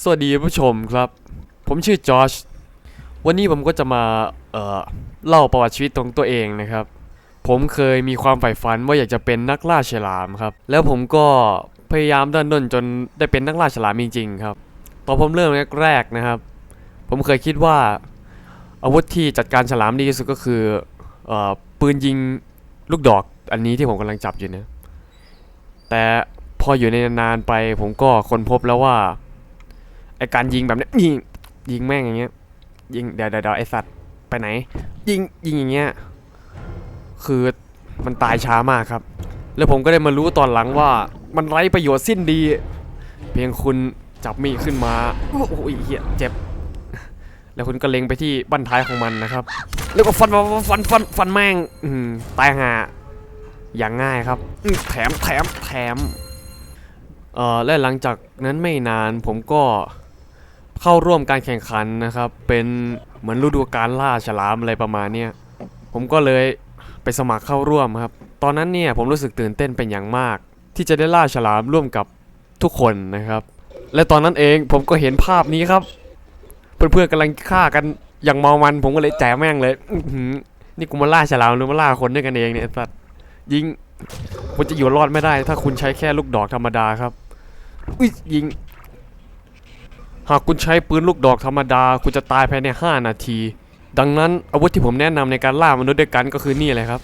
สวัสดีผู้ชมครับ ผมชื่อจอชวันนี้ผมก็จะมาเอ่อเล่าประวัติชีวิตของตัวเองนะครับ ผมเคยมีความใฝ่ฝันว่าอยากจะเป็นนักล่าฉลามครับ แล้วผมก็พยายามดันด้นจนได้เป็นนักล่าฉลามจริงๆครับ ตอนผมเริ่มแรกๆนะครับ ผมเคยคิดว่าอาวุธที่จัดการฉลามดีที่สุดก็คือเอ่อปืนยิงลูกดอกอันนี้ที่ผมกำลังจับอยู่นะแต่พออยู่ในนานๆไปผมก็ค้นพบแล้วว่า ไอการยิงแบบเนี้ยยิงยิงแม่งอย่างเงี้ย ยิงเดี๋ยวเดี๋ยวไอสัตว์ไปไหน ยิงยิงอย่างเงี้ยคือมันตายช้ามากครับ แล้วผมก็ได้มารู้ตอนหลังว่ามันไร้ประโยชน์สิ้นดี เพียงคุณจับมีดขึ้นมาโอ้โหเหี้ยเจ็บ แล้วคุณก็เล็งไปที่บั้นท้ายของมันนะครับ แล้วก็ฟันฟันฟันฟันฟันแม่งอืตายห่าอย่างง่ายครับแถมแถมแถมเอ่อและหลังจากนั้นไม่นานผมก็ เข้าร่วมการแข่งขันนะครับ เป็นเหมือนฤดูการล่าฉลามอะไรประมาณเนี้ยผมก็เลยไปสมัครเข้าร่วมครับ ตอนนั้นเนี่ยผมรู้สึกตื่นเต้นเป็นอย่างมาก ที่จะได้ล่าฉลามร่วมกับทุกคนนะครับ และตอนนั้นเองผมก็เห็นภาพนี้ครับ เพื่อนๆกำลังฆ่ากันอย่างเมามันผมก็เลยแจกแม่งเลยนี่กูมาล่าฉลามหรือมาล่าคนด้วยกันเองเนี่ยสัตว์ยิงคุณจะอยู่รอดไม่ได้ ถ้าคุณใช้แค่ลูกดอกธรรมดาครับอุ้ยยิง หากคุณใช้ปืนลูกดอกธรรมดา คุณจะตายภายใน 5 นาที ดังนั้นอาวุธที่ผมแนะนำในการล่ามนุษย์ด้วยกันก็คือนี่เลยครับ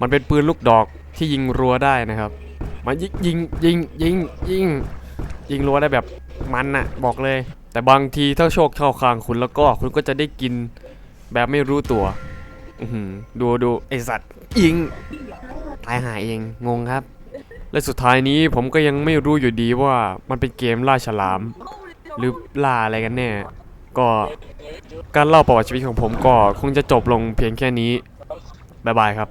มันเป็นปืนลูกดอกที่ยิงรัวได้นะครับ มันยิงยิงยิงยิงยิงยิงรัวได้แบบมันน่ะบอกเลย แต่บางทีถ้าโชคเข้าข้างคุณแล้วก็คุณก็จะได้กินแบบไม่รู้ตัวดูดูไอสัตว์ยิงตายหายเองงงครับ และสุดท้ายนี้ผมก็ยังไม่รู้อยู่ดีว่ามันเป็นเกมล่าฉลาม หรือล่าอะไรกันแน่ก็การเล่าประวัติชีวิตของผมก็คงจะจบลงเพียงแค่นี้ บ๊ายบายครับ